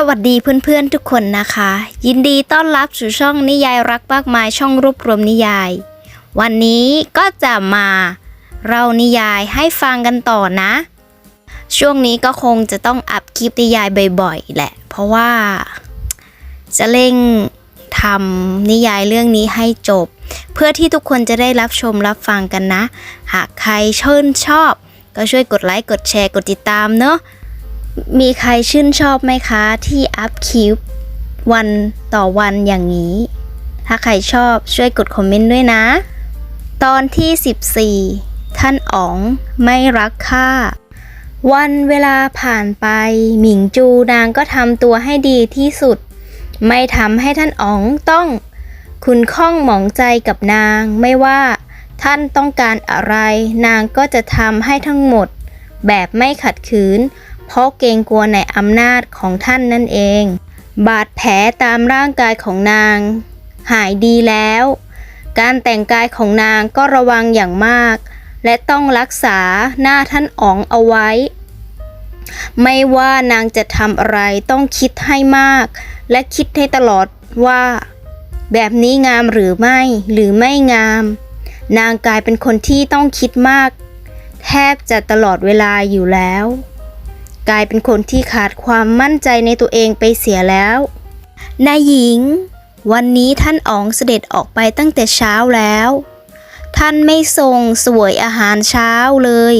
สวัสดีเพื่อนๆทุกคนนะคะ ยินดีต้อนรับสู่ช่องนิยายรักมากมายช่องรวบรวมนิยาย วันนี้ก็จะมาเรานิยายให้ฟังกันต่อนะ ช่วงนี้ก็คงจะต้องอัพคลิปนิยายบ่อยๆแหละ เพราะว่า จะเร่งทำนิยายเรื่องนี้ให้จบ เพื่อที่ทุกคนจะได้รับชมรับฟังกันนะ หากใครชื่นชอบ ก็ช่วยกดไลค์กดแชร์กดติดตามเนอะ มีใครชื่นชอบไหมคะ ที่อัพคลิปวันต่อวันอย่างนี้ ถ้าใครชอบช่วยกดคอมเมนต์ด้วยนะ ตอนที่ 14 ท่านอ๋องไม่รักข้าวันเวลาผ่านไป หมิงจูนางก็ทำตัวให้ดีที่สุด ไม่ทำให้ท่านอ๋องต้องคุณข้องหมองใจกับนางไม่ว่าท่านต้องการอะไร นางก็จะทำให้ทั้งหมด แบบไม่ขัดขืน เพราะเกรงกลัวในอำนาจของท่านนั่นเอง บาดแผลตามร่างกายของนาง หายดีแล้ว การแต่งกายของนางก็ระวังอย่างมาก และต้องรักษาหน้าท่านอ๋องเอาไว้ ไม่ว่านางจะทำอะไรต้องคิดให้มาก และคิดให้ตลอดว่า แบบนี้งามหรือไม่หรือไม่งาม นางกลายเป็นคนที่ต้องคิดมาก แทบจะตลอดเวลาอยู่แล้ว กลายเป็นคนที่ขาดความมั่นใจในตัวเองไปเสียแล้ว นายหญิง วันนี้ท่านอ๋องเสด็จออกไปตั้งแต่เช้าแล้ว ท่านไม่ทรงสวยอาหารเช้าเลย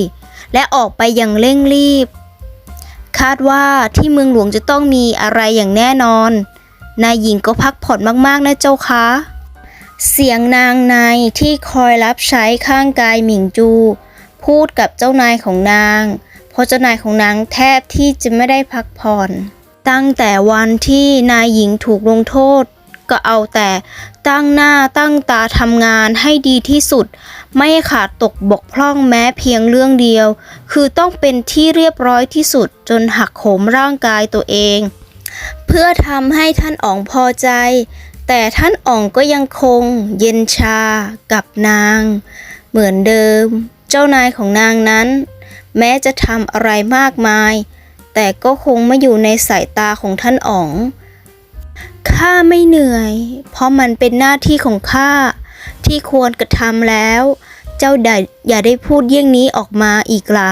และออกไปอย่างเร่งรีบ คาดว่าที่เมืองหลวงจะต้องมีอะไรอย่างแน่นอน นายหญิงก็พักผ่อนมากๆนะเจ้าคะเสียงนางในที่คอยรับใช้ข้างกายหมิงจู พูดกับเจ้านายของนาง ราะเจ้านายของนางแทบที่จะไม่ได้พักผ่อน ตั้งแต่วันที่นายหญิงถูกลงโทษ ก็เอาแต่ตั้งหน้าตั้งตาทำงานให้ดีที่สุด ไม่ขาดตกบกพร่องแม้เพียงเรื่องเดียว คือต้องเป็นที่เรียบร้อยที่สุดจนหักโหมร่างกายตัวเอง เพื่อทำให้ท่านอ๋องพอใจแต่ท่านอ๋องก็ยังคงเย็นชากับนาง เหมือนเดิม เจ้านายของนางนั้น แม้จะทำอะไรมากมาย แต่ก็คงไม่อยู่ในสายตาของท่านอ๋อง ข้าไม่เหนื่อย เพราะมันเป็นหน้าที่ของข้าที่ควรกระทำแล้ว เจ้าอย่าอย่าได้พูดเยี่ยงนี้ออกมาอีกล่ะ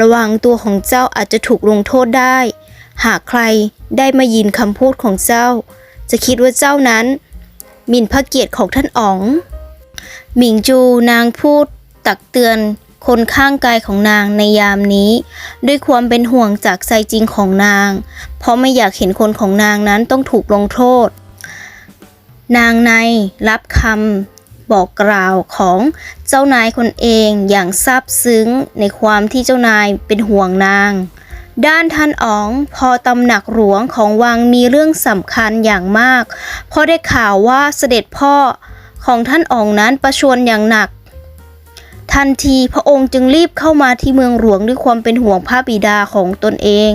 ระวังตัวของเจ้าอาจจะถูกลงโทษได้ หากใครได้มายินคำพูดของเจ้า จะคิดว่าเจ้านั้นหมิ่นพระเกียรติของท่านอ๋อง หมิงจูนางพูดตักเตือน คนข้างกายของนางในยามนี้ ด้วยความเป็นห่วงจากใจจริงของนาง เพราะไม่อยากเห็นคนของนางนั้นต้องถูกลงโทษ นางในรับคำบอกกล่าวของเจ้านายคนเองอย่างซาบซึ้งในความที่เจ้านายเป็นห่วงนาง ด้านท่านอ๋องพอตำหนักหลวงของวังมีเรื่องสำคัญอย่างมาก เพราะได้ข่าวว่าเสด็จพ่อของท่านอ๋องนั้นประชวรอย่างหนัก ทันทีพระองค์จึงรีบเข้ามาที่เมืองหลวงด้วยความเป็นห่วงพระบิดาของตนเอง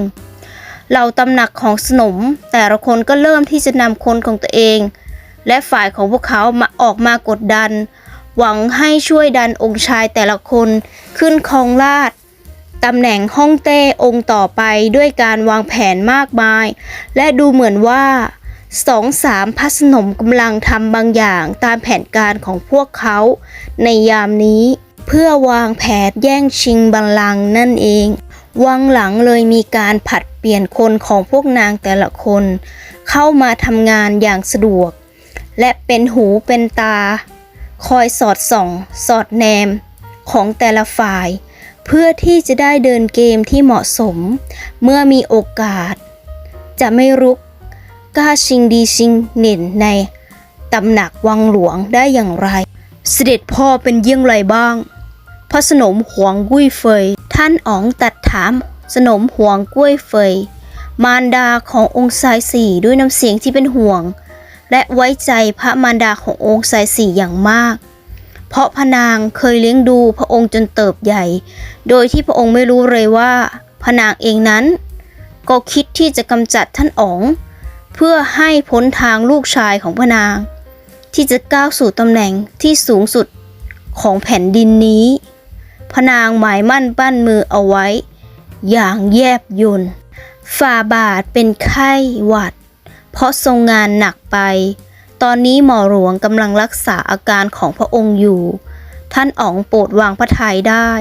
เหล่าตำหนักของสนม แต่ละคนก็เริ่มที่จะนำคนของตัวเอง และฝ่ายของพวกเขามาออกมากดดัน หวังให้ช่วยดันองค์ชายแต่ละคนขึ้นครองราชตำแหน่งฮ่องเต้องค์ต่อไปด้วยการวางแผนมากมาย และดูเหมือนว่าสองสามพัสนมกำลังทำบางอย่างตามแผนการของพวกเขาในยามนี้ เพื่อวางแผนแย่งชิงบัลลังก์นั่นเอง วังหลังเลยมีการผัดเปลี่ยนคนของพวกนางแต่ละคน เข้ามาทำงานอย่างสะดวก และเป็นหูเป็นตา คอยสอดส่อง สอดแนม ของแต่ละฝ่าย เพื่อที่จะได้เดินเกมที่เหมาะสม เมื่อมีโอกาส จะไม่รุกกล้าชิงดีชิงเหน่นในตำหนักวังหลวงได้อย่างไร เสด็จพ่อเป็นเยี่ยงไรบ้าง พระสนมหวงกุ้ยเฟย ท่านอ๋องตัดถามสนมหวงกุ้ยเฟย มารดาขององค์ชายสี่ด้วยน้ำเสียงที่เป็นห่วง และไว้ใจพระมารดาขององค์ชายสี่อย่างมาก เพราะพระนางเคยเลี้ยงดูพระองค์จนเติบใหญ่ โดยที่พระองค์ไม่รู้เลยว่าพระนางเองนั้น ก็คิดที่จะกำจัดท่านอ๋อง เพื่อให้พ้นทางลูกชายของพระนาง ที่จะก้าวสู่ตำแหน่งที่สูงสุดของแผ่นดินนี้ พนางหมายมั่นปั้นมือเอาไว้ อย่างแยบยลฝ่าบาทเป็นไข้หวัด เพราะทรงงานหนักไป ตอนนี้หมอหลวงกำลังรักษาอาการของพระองค์อยู่ ท่านอ๋องโปรดวางพระทัยได้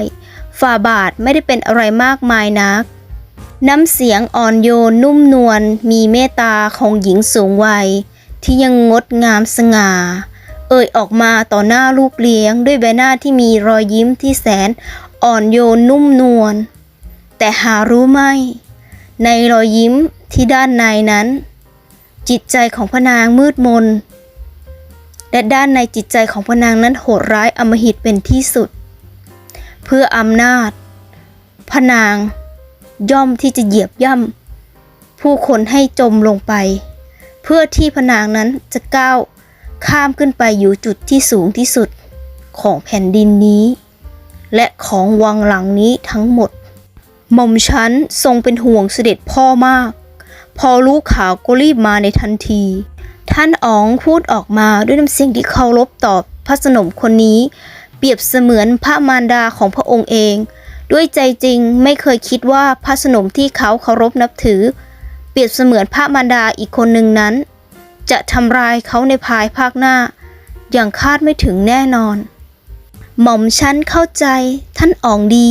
ฝ่าบาทไม่ได้เป็นอะไรมากมายนัก น้ำเสียงอ่อนโยนนุ่มนวลมีเมตตาของหญิงสูงวัย ที่ยังงดงามสง่า เอ่ยออกมาต่อหน้าลูกเลี้ยงด้วยใบหน้าที่มีรอยยิ้มที่แสน อ่อนโยนนุ่มนวลแต่หารู้ไหมในรอยยิ้มที่ด้านในนั้น จิตใจของพนางมืดมน และด้านในจิตใจของพนางนั้นโหดร้ายอมหิตเป็นที่สุด เพื่ออำนาจ พนาง ย่อมที่จะเหยียบย่ำผู้คนให้จมลงไป เพื่อที่พนางนั้นจะก้าว ข้ามขึ้นไปอยู่จุดที่สูงที่สุดของแผ่นดินนี้ และของวังหลังนี้ทั้งหมด หม่อมฉันทรงเป็นห่วงเสด็จพ่อมาก พอรู้ข่าวก็รีบมาในทันที ท่านอ๋องพูดออกมาด้วยน้ำเสียงที่เคารพต่อพระสนมคนนี้ เปรียบเสมือนพระมารดาของพระองค์เอง ด้วยใจจริงไม่เคยคิดว่าพระสนมที่เขาเคารพนับถือ เปรียบเสมือนพระมารดาอีกคนหนึ่งนั้น จะทำร้ายเขาในภายภาคหน้า อย่างคาดไม่ถึงแน่นอน หม่อมฉันเข้าใจท่านอ๋องดี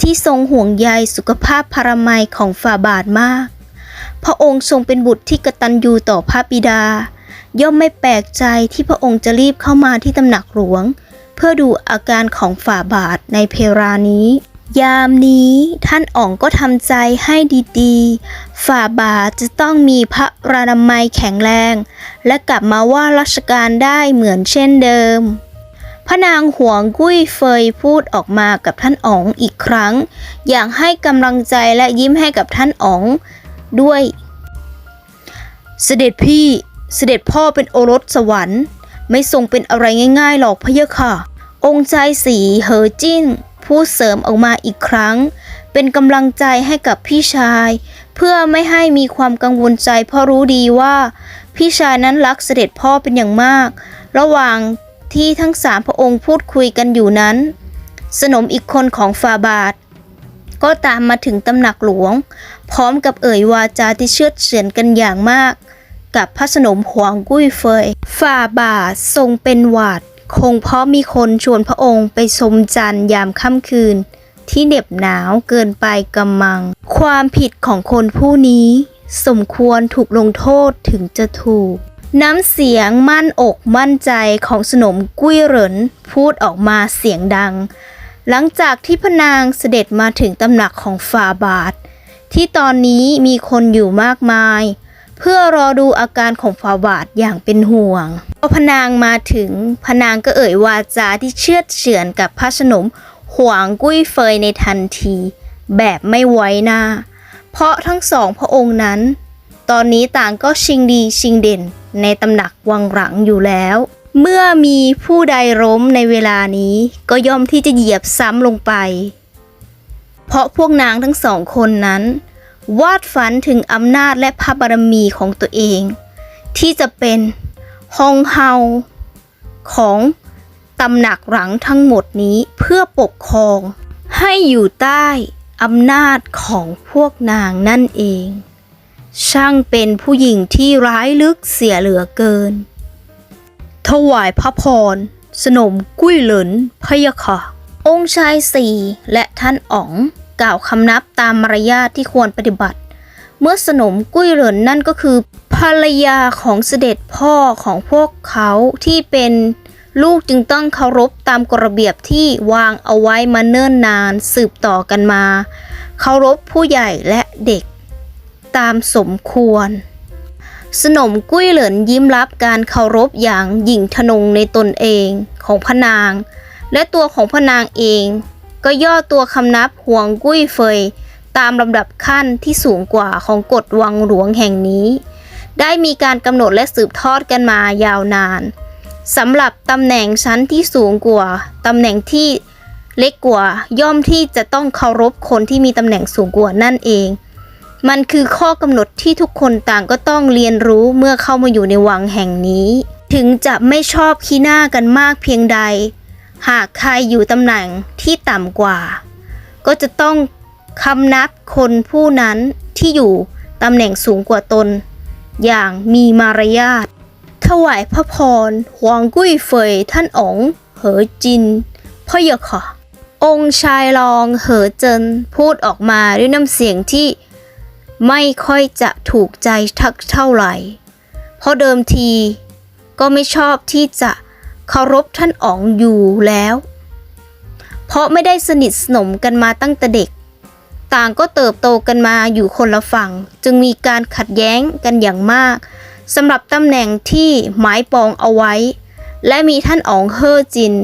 ที่ทรงห่วงใยสุขภาพพรามัยของฝ่าบาทมาก พระองค์ทรงเป็นบุตรที่กตัญญูต่อพระบิดา ย่อมไม่แปลกใจที่พระองค์จะรีบเข้ามาที่ตำหนักหลวง เพื่อดูอาการของฝ่าบาทในเพรานี้ ยามนี้ท่านอ๋องก็ทำใจให้ดีๆ ฝ่าบาทจะต้องมีพระรานามัยแข็งแรง และกลับมาว่าราชการได้เหมือนเช่นเดิม พระนางหวงกุ้ยเฟยพูดออกมากับท่านอ๋องอีกครั้ง อย่างให้กำลังใจและยิ้มให้กับท่านอ๋องด้วย เสด็จพี่เสด็จพ่อเป็นโอรสสวรรค์ ไม่ทรงเป็นอะไรง่ายๆหรอกพะเยะค่ะ องค์ชายสีเหอจิ้น พูดเสริมออกมาอีกครั้ง เป็นกำลังใจให้กับพี่ชาย เพื่อไม่ให้มีความกังวลใจเพราะรู้ดีว่า พี่ชายนั้นรักเสด็จพ่อเป็นอย่างมาก ระหว่างที่ทั้งสามพระองค์พูดคุยกันอยู่นั้น สนมอีกคนของฟาบาท ก็ตามมาถึงตำหนักหลวง พร้อมกับเอ่ยวาจาที่เชื่อเฉือนกันอย่างมาก กับพระสนมหวงกุ้ยเฟยฝาบาททรงเป็นหวาด คงเพราะมีคนชวนพระองค์ไปชมจันทร์ยามค่ำคืน ที่เหน็บหนาวเกินไปกำมัง ความผิดของคนผู้นี้ สมควรถูกลงโทษถึงจะถูก น้ำเสียงมั่นอกมั่นใจของสนมกุ้ยเหรินพูดออกมาเสียงดัง หลังจากที่พนางเสด็จมาถึงตำหนักของฝาบาท ที่ตอนนี้มีคนอยู่มากมาย เพื่อรอดูอาการของฝาบาทอย่างเป็นห่วง พอพนางมาถึงพนางก็เอ่ยวาจาที่เชื่อดเฉือนกับพระสนมหวงกุ้ยเฟยในทันที แบบไม่ไว้หน้า เพราะทั้งสองพระองค์นั้น ตอนนี้ต่างก็ชิงดีชิงเด่นในตำหนักวังหลังอยู่แล้ว เมื่อมีผู้ใดล้มในเวลานี้ก็ย่อมที่จะเหยียบซ้ำลงไป เพราะพวกนางทั้งสองคนนั้น วาดฝันถึงอำนาจและพระบารมีของตัวเอง ที่จะเป็น ฮองเฮาของตำหนักหลังทั้งหมดนี้เพื่อปกครอง ให้อยู่ใต้อำนาจของพวกนางนั่นเอง ช่างเป็นผู้หญิงที่ร้ายลึกเสียเหลือเกิน ถวายพระพร สนมกุ้ยเหลินพยะค่ะ องค์ชายสี่และท่านอ๋องกล่าวคำนับตามมารยาทที่ควรปฏิบัติ เมื่อสนมกุ้ยเหลินนั่นก็คือ ภรรยาของเสด็จพ่อของพวกเขาที่เป็นลูกจึงต้องเคารพตามกฎระเบียบที่วางเอาไว้มาเนิ่นนานสืบต่อกันมา เคารพผู้ใหญ่และเด็ก ตามสมควร สนมกุ้ยเหลินยิ้มรับการเคารพอย่างหยิ่งทนงในตนเองของพนาง และตัวของพนางเอง ก็ย่อตัวคำนับห่วงกุ้ยเฟย ตามลำดับขั้นที่สูงกว่าของกฎวังหลวงแห่งนี้ ได้มีการกำหนดและสืบทอดกันมายาวนานสำหรับตำแหน่งชั้นที่สูงกว่าตำแหน่งที่เล็กกว่าย่อมที่จะต้องเคารพคนที่มีตำแหน่งสูงกว่านั่นเอง มันคือข้อกำหนดที่ทุกคนต่างก็ต้องเรียนรู้เมื่อเข้ามาอยู่ในวังแห่งนี้ ถึงจะไม่ชอบขี้หน้ากันมากเพียงใด หากใครอยู่ตำแหน่งที่ต่ำกว่า ก็จะต้อง คำนับคนผู้นั้นที่อยู่ตำแหน่งสูงกว่าตน อย่างมีมารยาท ถวายพระพรหวงกุ้ยเฟยท่านอ๋อง เหอจินพ่อเยะค่ะ องค์ชายรองเหอเจินพูดออกมาด้วยน้ำเสียงที่ไม่ค่อยจะถูกใจทักเท่าไหร่ เพราะเดิมทีก็ไม่ชอบที่จะเคารพท่านอ๋องอยู่แล้ว เพราะไม่ได้สนิทสนมกันมาตั้งแต่เด็ก ต่างก็เติบโตกันมาอยู่คนละฝั่ง จึงมีการขัดแย้งกันอย่างมากสำหรับตำแหน่งที่หมายปองเอาไว้ และมีท่านอ๋องเฮอจิน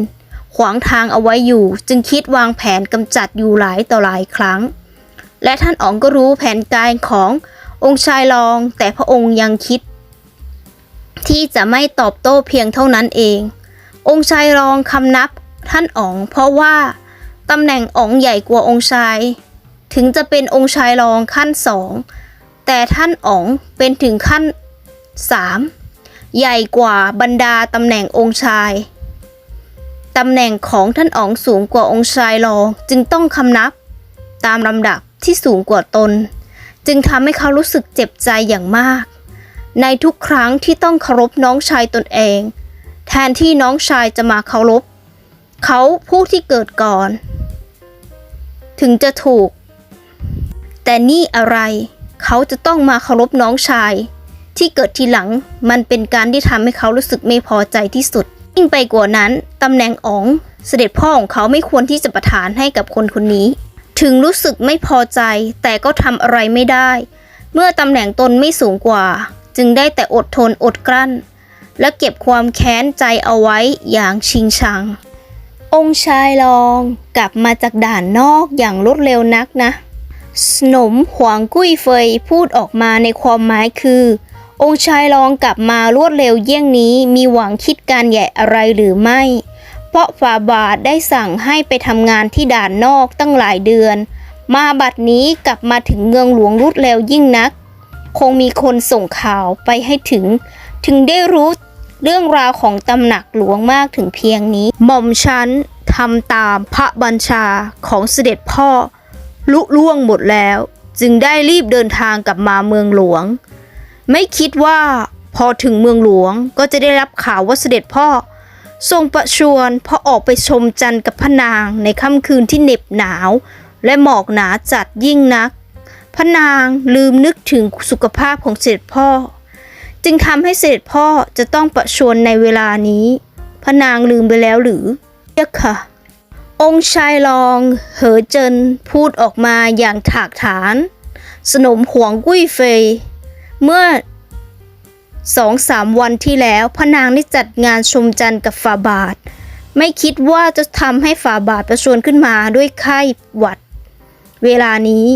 ขวางทางเอาไว้อยู่ จึงคิดวางแผนกำจัดอยู่หลายต่อหลายครั้ง และท่านอ๋องก็รู้แผนการขององค์ชายรอง แต่พระองค์ยังคิด ที่จะไม่ตอบโต้เพียงเท่านั้นเอง องค์ชายรองคำนับท่านอ๋อง เพราะว่าตำแหน่งอ๋องใหญ่กว่าองค์ชาย ถึงจะเป็นองค์ชายรองขั้นสองแต่ท่านอ๋องเป็นถึงขั้นสามใหญ่กว่าบรรดาตำแหน่งองค์ชายตำแหน่งของท่านอ๋องสูงกว่าองค์ชายรองจึงต้องคำนับ ตามลำดับที่สูงกว่าตน จึงทำให้เขารู้สึกเจ็บใจอย่างมาก ในทุกครั้งที่ต้องเคารพน้องชายตนเอง แทนที่น้องชายจะมาเคารพเขาผู้ที่เกิดก่อน ถึงจะถูก แต่นี่อะไร เขาจะต้องมาเคารพน้องชาย ที่เกิดทีหลังมันเป็นการที่ทำให้เขารู้สึกไม่พอใจที่สุด ยิ่งไปกว่านั้นตำแหน่งอ๋อง เสด็จพ่อของเขาไม่ควรที่จะประทานให้กับคนคนนี้ ถึงรู้สึกไม่พอใจแต่ก็ทำอะไรไม่ได้ เมื่อตำแหน่งตนไม่สูงกว่า จึงได้แต่อดทนอดกลั้น และเก็บความแค้นใจเอาไว้อย่างชิงชังองค์ชายรองกลับมาจากด่านนอกอย่างรวดเร็วนักนะ สนมหวงกุ้ยเฟยพูดออกมาในความหมายคือ องค์ชายรองกลับมารวดเร็วเยี่ยงนี้มีหวังคิดการใหญ่อะไรหรือไม่ เพราะฝ่าบาทได้สั่งให้ไปทำงานที่ด่านนอกตั้งหลายเดือน มาบัดนี้กลับมาถึงเมืองหลวงรวดเร็วยิ่งนัก คงมีคนส่งข่าวไปให้ถึง ถึงได้รู้เรื่องราวของตำหนักหลวงมากถึงเพียงนี้ หม่อมฉันทำตามพระบัญชาของเสด็จพ่อ ลุล่วงหมดแล้ว จึงได้รีบเดินทางกลับมาเมืองหลวง ไม่คิดว่าพอถึงเมืองหลวงก็จะได้รับข่าวว่าเสด็จพ่อ ทรงประชวรพอออกไปชมจันทร์กับพระนางในค่ำคืนที่เหน็บหนาว และหมอกหนาจัดยิ่งนัก พระนางลืมนึกถึงสุขภาพของเสด็จพ่อ จึงทำให้เสด็จพ่อจะต้องประชวรในเวลานี้ พระนางลืมไปแล้วหรือเยะค่ะ องค์ชายรอง เหอเจินพูดออกมาอย่างถากถาน สนมหวงกุ้ยเฟย เมื่อสองสามวันที่แล้วพระนางได้จัดงานชมจันทร์กับฝาบาท ไม่คิดว่าจะทำให้ฝาบาทประชวนขึ้นมาด้วยไข้หวัด เวลานี้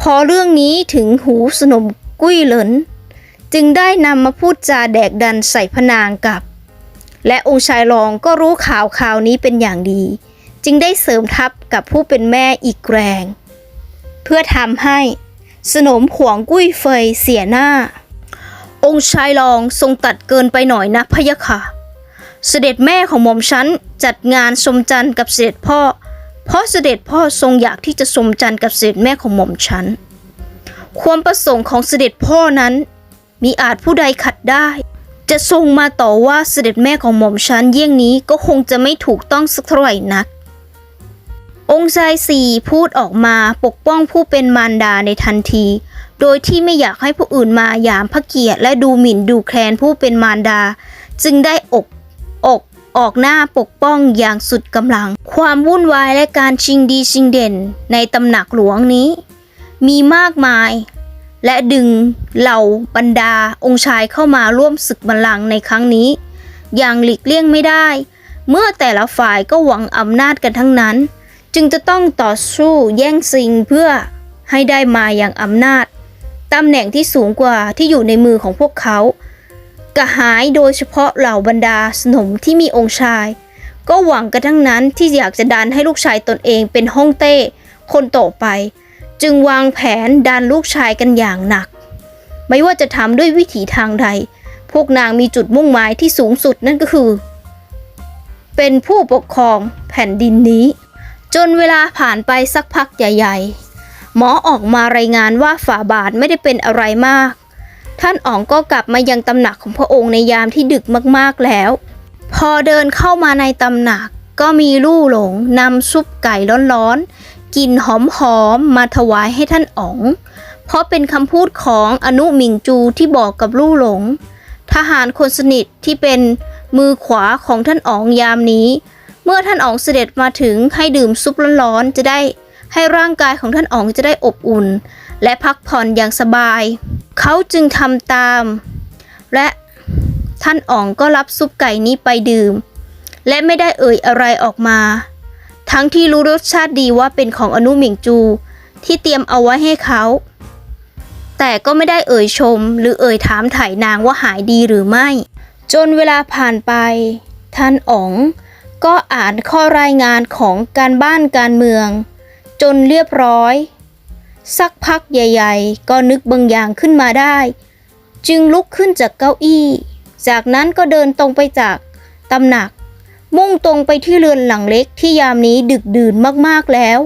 พอเรื่องนี้ถึงหูสนมกุ้ยเหลิน จึงได้นำมาพูดจาแดกดันใส่พระนางกับ และองค์ชายรองก็รู้ข่าวข่าวนี้เป็นอย่างดี จึงได้เสริมทัพกับผู้เป็นแม่อีกแรง เพื่อทำให้ สนมขวางกุ้ยเฟยเสียหน้า องค์ชายรองทรงตัดเกินไปหน่อยนะพะยะค่ะ เสด็จแม่ของหม่อมฉันจัดงานชมจันทร์กับเสด็จพ่อ เพราะเสด็จพ่อทรงอยากที่จะชมจันทร์กับเสด็จแม่ของหม่อมฉันความประสงค์ของเสด็จพ่อนั้นมีอาจผู้ใดขัดได้ จะทรงมาต่อว่าเสด็จแม่ของหม่อมฉันเยี่ยงนี้ก็คงจะไม่ถูกต้องสักเท่าไหร่นัก องค์ชายสี่พูดออกมาปกป้องผู้เป็นมารดาในทันที โดยที่ไม่อยากให้ผู้อื่นมาหยามพระเกียรติและดูหมิ่นดูแคลนผู้เป็นมารดา จึงได้อกอกออกหน้าปกป้องอย่างสุดกำลัง ความวุ่นวายและการชิงดีชิงเด่นในตำหนักหลวงนี้ มีมากมาย และดึงเหล่าบรรดาองค์ชายเข้ามาร่วมศึกบัลลังก์ในครั้งนี้ อย่างหลีกเลี่ยงไม่ได้ เมื่อแต่ละฝ่ายก็หวังอำนาจกันทั้งนั้น จึงจะต้องต่อสู้แย่งชิงเพื่อให้ได้มาอย่างอำนาจตำแหน่งที่สูงกว่าที่อยู่ในมือของพวกเขา กระหายโดยเฉพาะเหล่าบรรดาสนมที่มีองค์ชาย ก็หวังกันทั้งนั้นที่อยากจะดันให้ลูกชายตนเองเป็นฮ่องเต้คนต่อไป จึงวางแผนดันลูกชายกันอย่างหนัก ไม่ว่าจะทำด้วยวิถีทางใด พวกนางมีจุดมุ่งหมายที่สูงสุดนั่นก็คือ เป็นผู้ปกครองแผ่นดินนี้ จนเวลาผ่านไปสักพักใหญ่ ๆ หมอออกมารายงานว่าฝ่าบาทไม่ได้เป็นอะไรมาก ท่านอ๋องก็กลับมายังตำหนักของพระองค์ในยามที่ดึกมากๆแล้ว พอเดินเข้ามาในตำหนักก็มีลู่หลงนำซุปไก่ร้อนๆกลิ่นหอมๆมาถวายให้ท่านอ๋อง เพราะเป็นคำพูดของอนุหมิงจูที่บอกกับลู่หลง ทหารคนสนิทที่เป็นมือขวาของท่านอ๋องยามนี้ เมื่อท่านอ๋องเสด็จมาถึงให้ดื่มซุปร้อนๆจะได้ให้ร่างกายของท่านอ๋องจะได้อบอุ่น และพักผ่อนอย่างสบาย เขาจึงทำตาม และท่านอ๋องก็รับซุปไก่นี้ไปดื่ม และไม่ได้เอ่ยอะไรออกมา ทั้งที่รู้รสชาติดีว่าเป็นของอนุหมิงจู ที่เตรียมเอาไว้ให้เขา แต่ก็ไม่ได้เอ่ยชม หรือเอ่ยถามถ่ายนางว่าหายดีหรือไม่ จนเวลาผ่านไป ท่านอ๋อง ก็อ่านข้อรายงานของการบ้านการเมือง จนเรียบร้อย สักพักใหญ่ ๆ ก็นึกบางอย่างขึ้นมาได้ จึงลุกขึ้นจากเก้าอี้ จากนั้นก็เดินตรงไปจากตำหนัก มุ่งตรงไปที่เรือนหลังเล็กที่ยามนี้ดึกดื่นมากๆแล้ว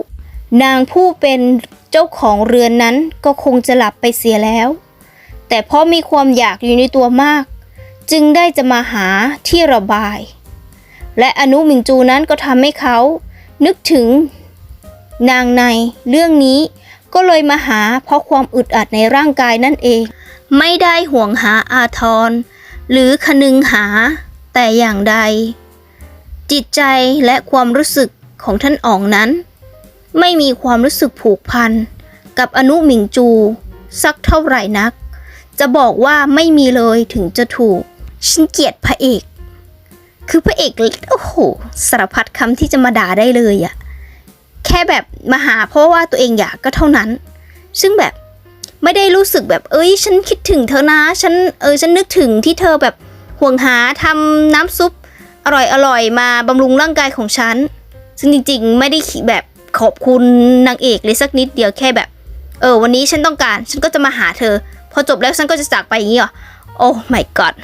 นางผู้เป็นเจ้าของเรือนนั้นก็คงจะหลับไปเสียแล้ว แต่เพราะมีความอยากอยู่ในตัวมาก จึงได้จะมาหาที่ระบาย และอนุมิงจูนั้นก็ทำให้เขา นึกถึง นางในเรื่องนี้ก็เลยมาหาเพราะความอึดอัดในร่างกายนั่นเอง ไม่ได้ห่วงหาอาทร หรือคนึงหา แต่อย่างใด จิตใจและความรู้สึกของท่านอ๋องนั้น ไม่มีความรู้สึกผูกพัน กับอนุหมิงจู สักเท่าไหร่นัก จะบอกว่าไม่มีเลยถึงจะถูก ฉันเกลียดพระเอก คือพระเอกโอ้โหสารพัดคำที่จะมาด่าได้เลยอะแค่แบบมาหาเพราะว่าตัวเองอยากก็เท่านั้น ซึ่งแบบไม่ได้รู้สึกแบบเอ้ย ฉันคิดถึงเธอนะฉันเออฉันนึกถึงที่เธอแบบห่วงหาทำน้ำซุปอร่อยอร่อยมาบำรุงร่างกายของฉัน ซึ่งจริงๆ ไม่ได้แบบขอบคุณนางเอกเลยสักนิดเดียวแค่แบบ เออ วันนี้ฉันต้องการ ฉันก็จะมาหาเธอ พอจบแล้วฉันก็จะจากไปอย่างนี้เหรอโอ้ my god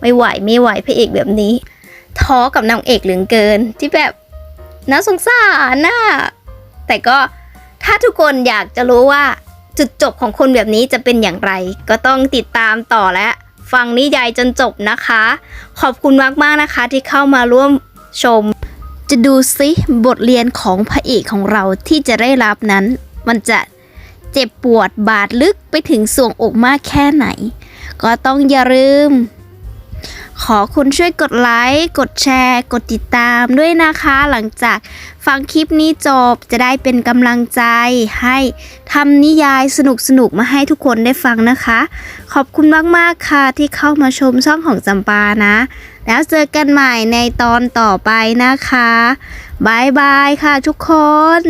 ไม่ไหวไม่ไหวพระเอกแบบนี้ ท้อกับนางเอกเหลือเกิน ที่แบบน่าสงสารน่ะแต่ก็ถ้าทุกคนอยากจะรู้ว่าจุดจบของคนแบบนี้จะเป็นอย่างไร ก็ต้องติดตามต่อและฟังนิยายจนจบนะคะ ขอบคุณมากๆนะคะที่เข้ามาร่วมชม จะดูซิบทเรียนของพระเอกของเราที่จะได้รับนั้น มันจะเจ็บปวดบาดลึกไปถึงส่วงอกมากแค่ไหน ก็ต้องอย่าลืม ขอคุณช่วยกดไลค์ กดแชร์ กดติดตามด้วยนะคะ หลังจากฟังคลิปนี้จบจะได้เป็นกำลังใจ ให้ทำนิยายสนุกๆมาให้ทุกคนได้ฟังนะคะ ขอบคุณมาก ๆ ค่ะที่เข้ามาชมช่องของจำปานะ แล้วเจอกันใหม่ในตอนต่อไปนะคะบายบายค่ะทุกคน